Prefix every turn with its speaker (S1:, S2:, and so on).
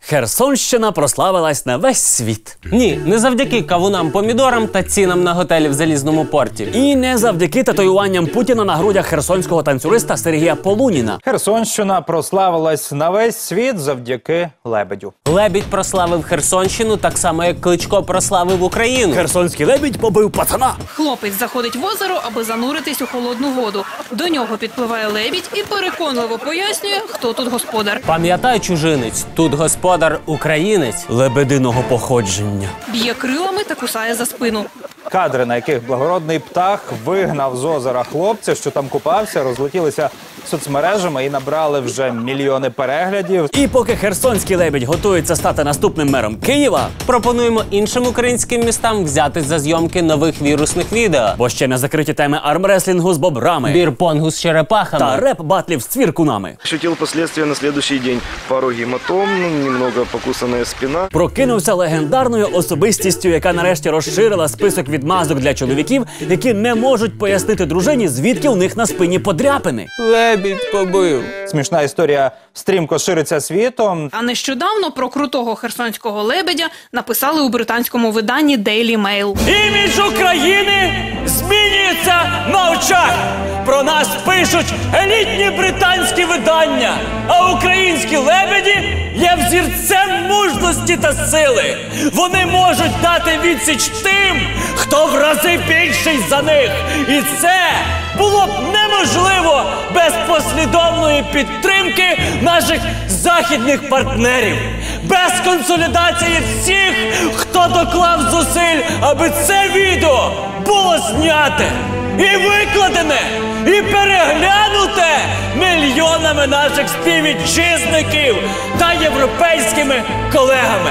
S1: Херсонщина прославилась на весь світ.
S2: Ні, не завдяки кавунам, помідорам та цінам на готелі в залізному порті.
S1: І не завдяки татуюванням Путіна на грудях херсонського танцюриста Сергія Полуніна.
S3: Херсонщина прославилась на весь світ завдяки лебедю.
S2: Лебідь прославив Херсонщину так само, як Кличко прославив Україну.
S1: Херсонський лебідь побив пацана.
S4: Хлопець заходить в озеро, аби зануритись у холодну воду. До нього підпливає лебідь і переконливо пояснює, хто тут господар.
S2: Пам'ятай, чужинець, тут господар українець.
S1: Лебединого походження.
S4: Б'є крилами та кусає за спину.
S3: Кадри, на яких благородний птах вигнав з озера хлопця, що там купався, розлетілися соцмережами і набрали вже мільйони переглядів.
S1: І поки херсонський лебідь готується стати наступним мером Києва,
S2: Пропонуємо іншим українським містам взятись за зйомки нових вірусних відео.
S1: бо ще не закриті теми армреслінгу з бобрами
S2: Бірпонгу з черепахами.
S1: та реп-батлів з цвіркунами.
S5: Ощутил последствия на следующий день. Пару гематом, ну, немного покусанная спина.
S1: Прокинувся легендарною особистістю, яка нарешті розширила список відмазок для чоловіків, які не можуть пояснити дружині, звідки у них на спині подряпини.
S2: Лебідь побив.
S3: Смішна історія стрімко шириться світом.
S4: А нещодавно про крутого херсонського лебедя написали у британському виданні Daily Mail.
S1: Імідж України змінюється на очах. Про нас пишуть елітні британські видання, а українські лебеді є взірцем мужності та сили. Вони можуть дати відсіч тим, хто в рази більший за них. І це було б неможливо без послідовної підтримки наших західних партнерів, без консолідації всіх, хто доклав зусиль, аби це відео було зняте і викладене, мільйонами наших співвітчизників та європейськими колегами.